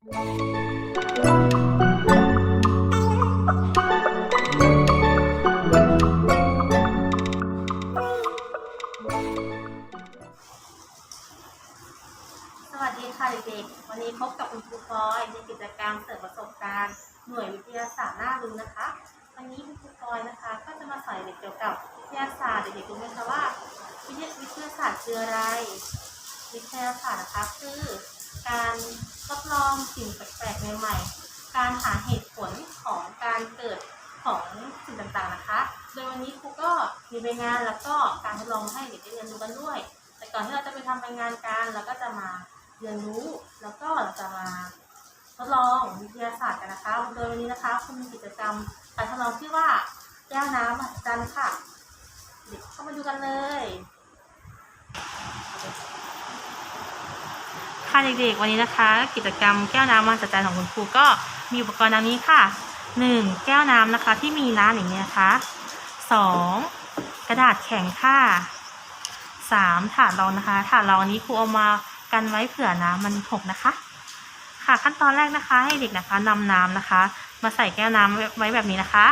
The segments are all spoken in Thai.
สวัสดีค่ะเด็กๆ วันนี้พบกับคุณครูพลอยในกิจกรรมเสริมประสบการณ์หน่วยวิทยาศาสตร์หน่ารู้นะคะ วันนี้คุณครูพลอยนะคะ ก็จะมาสอนเด็กเกี่ยวกับวิทยาศาสตร์เด็กๆรู้ไหมคะว่าวิทยาวิทยาศาสตร์คืออะไร วิทยาศาสตร์นะคะคือ การทดลองสิ่งแปลกๆใหม่ๆ การหาเหตุผลของการเกิดของสิ่งต่างๆนะคะ โดยวันนี้ครูก็มีใบงานแล้วก็การทดลองให้เด็กได้เรียนรู้กันด้วย แต่ก่อนที่เราจะไปทำใบงานกันเราก็จะมาเรียนรู้แล้วก็เราจะมาทดลองวิทยาศาสตร์กันนะคะ โดยวันนี้นะคะคุณมีกิจกรรมการทดลองที่ว่าแก้วน้ำมหัศจรรย์ค่ะ เด็กเข้ามาดูกันเลย ค่ะเด็กๆวันนี้นะคะ กิจกรรมแก้วน้ำมหัศจรรย์ของคุณครูก็มีอุปกรณ์ดังนี้ค่ะหนึ่งแก้วน้ำนะคะที่มีน้ำอย่างนี้นะคะสองกระดาษแข็งค่ะสามถาดรองนะคะ ถาดรองนนี้ครูเอามากันไว้เผื่อน้ำมันหกนะคะ ค่ะขั้นตอนแรกนะคะ ให้เด็กนะคะนำน้ำนะคะ มาใส่แก้วน้ำไว้แบบนี้นะคะ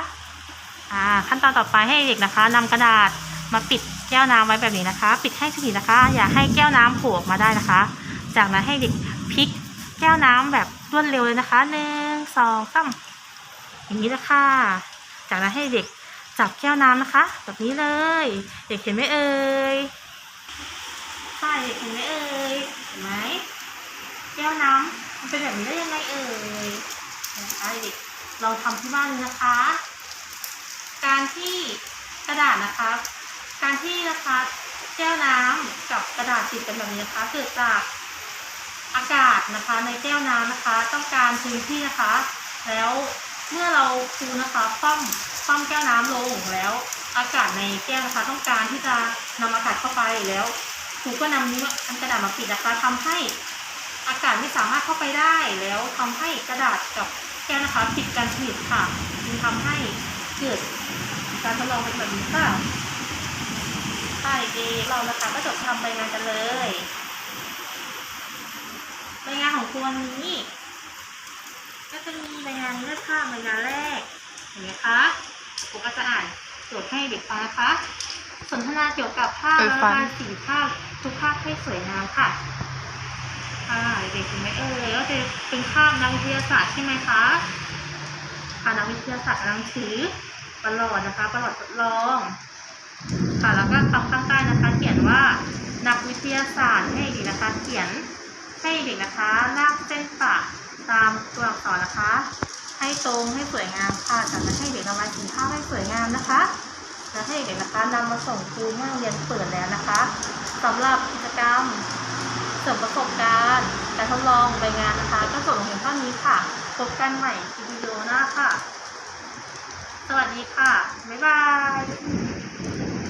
อ่าขั้นตอนต่อไปให้เด็กนะคะนำกระดาษมาปิดแก้วน้ำไว้แบบนี้นะคะ ปิดให้สนิทนะคะ อย่าให้แก้วน้ำโผล่ออกมาได้นะคะ จากนั้นให้เด็กพลิกแก้วน้ำแบบรวดเร็วเลยนะคะหนึ่งสองสามอย่างนี้เลยค่ะ จากนั้นให้เด็กจับแก้วน้ำนะคะ แบบนี้เลย เด็กเห็นไหมเอ่ยใช่เด็กเห็นไหมเอ่ยเห็นไหมแก้วน้ำมันเป็นแบบนี้ได้ยังไงเอ่ยนะคะเด็กเราทำที่บ้านเลยนะคะ การที่กระดาษนะคะ การที่นะคะแก้วน้ำกับกระดาษติดกันแบบนี้นะคะเกิดจาก อากาศนะคะในแก้วน้ำนะคะ ต้องการพื้นที่นะคะ แล้วเมื่อเราคูนะคะคว่ำคว่ำแก้วน้ำลงแล้ว อากาศในแก้วนะคะ ต้องการที่จะนำอากาศเข้าไปแล้วครูก็นำนี้วอันกระดาษมาปิดนะคะทำให้อากาศไม่สามารถเข้าไปได้ แล้วทำให้กระดาษกับแก้วนะคะติดกันสนิทค่ะจึงทำให้เกิดการทดลองเป็นแบบนี้ค่ะค่ะเด็กเรานะคะก็จบทำใบงานกันเลยใบงานข องครูวันนี้ ก็จะมีใบงานนี้ด้วยค่ะใบงานแรก เห็นไหมคะครูก็จะอ่านโจทย์ให้เด็กฟังนะคะ สนทนาเกี่ยวกับภาพเออและฟัง การสีภาพทุกภาพให้สวยงามค่ะค่ะเด็กๆเห็นไหมเอ่ยก็จะเป็นภาพนักวิทยาศาสตร์ใช่ไหมคะค่ะนักวิทยาศาสตร์กำลังถือประหลอดนะคะประหลอดทดลอง ค่ะแล้วก็คำข้างใต้นะคะ เขียนว่านักวิทยาศาสตร์ให้เด็กนะคะ เขียน ให้เด็กนะคะลากเส้นปะตามตัวอักษรนะคะ ให้ตรงให้สวยงามค่ะจากนั้นให้เด็กนำมาสีภาพให้สวยงามนะคะแล้วให้เด็กนะคะนำมาส่งครูเมื่อเรียนเปิดแล้วนะคะสำหรับกิจกรรมเสริมประสบการณ์การทดลองใบงานนะคะ ก็จบลงเพียงเท่านี้ค่ะพบกันใหม่ในวิดีโอหน้าค่ะ สวัสดีค่ะ บ๊ายบาย